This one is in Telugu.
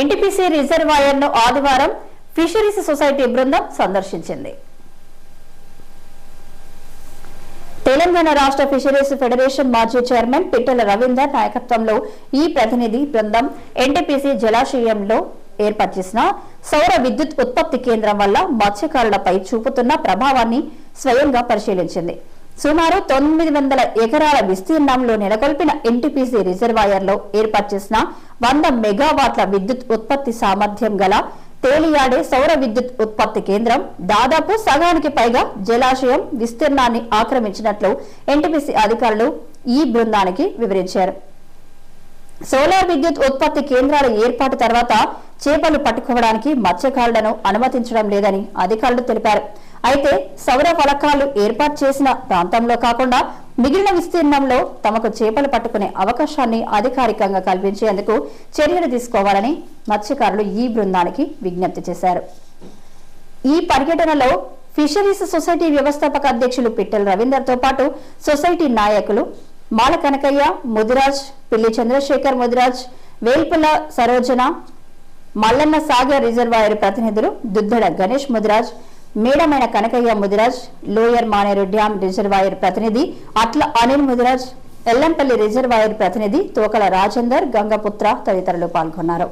ఎన్టీపీసీ రిజర్వాయర్ను ఆదివారం ఫిషరీస్ సొసైటీ బృందం సందర్శించింది. తెలంగాణ రాష్ట్ర ఫిషరీస్ ఫెడరేషన్ మాజీ చైర్మన్ పిట్టల రవీందర్ నాయకత్వంలో ఈ ప్రతినిధి బృందం ఎన్టీపీసీ జలాశయంలో ఏర్పాటు చేసిన సౌర విద్యుత్ ఉత్పత్తి కేంద్రం వల్ల మత్స్యకారులపై చూపుతున్న ప్రభావాన్ని స్వయంగా పరిశీలించింది. సుమారు తొమ్మిది వందల ఎకరాల విస్తీర్ణంలో నెలకొల్పిన ఎన్టీపీసీ రిజర్వాయర్లో ఏర్పాటు చేసిన వంద మెగావాట్ల విద్యుత్ ఉత్పత్తి సామర్థ్యం గల తేలియాడే సౌర విద్యుత్ ఉత్పత్తి కేంద్రం దాదాపు సగానికి పైగా జలాశయం విస్తీర్ణాన్ని ఆక్రమించినట్లు ఎన్టీపీసీ అధికారులు ఈ బృందానికి వివరించారు. సోలార్ విద్యుత్ ఉత్పత్తి కేంద్రాల ఏర్పాటు తర్వాత చేపలు పట్టుకోవడానికి మత్స్యకారులను అనుమతించడం లేదని అధికారులు తెలిపారు. అయితే సౌర ఫలకాలు ఏర్పాటు చేసిన ప్రాంతంలో కాకుండా మిగిలిన విస్తీర్ణంలో తమకు చేపలు పట్టుకునే అవకాశాన్ని అధికారికంగా కల్పించేందుకు చర్యలు తీసుకోవాలని మత్స్యకారులు ఈ బృందానికి విజ్ఞప్తి చేశారు. ఈ పర్యటనలో ఫిషరీస్ సొసైటీ వ్యవస్థాపక అధ్యక్షులు పిట్టల రవీందర్తో పాటు సొసైటీ నాయకులు మాల కనకయ్య ముదిరాజ్ పిల్లి చంద్రశేఖర్ ముదిరాజ్ వేల్పుల సరోజన మల్లన్న సాగర్ రిజర్వాయర్ ప్రతినిధులు Duddada Ganesh Mudiraj మేడమైన Kanakaiah Mudiraj lower Maneru dam reservoir ప్రతినిధి అట్ల అనిల్ ముదిరాజ్ ఎల్లంపల్లి రిజర్వాయర్ ప్రతినిధి తోకల రాజేందర్ గంగపుత్ర తదితరులు పాల్గొన్నారు.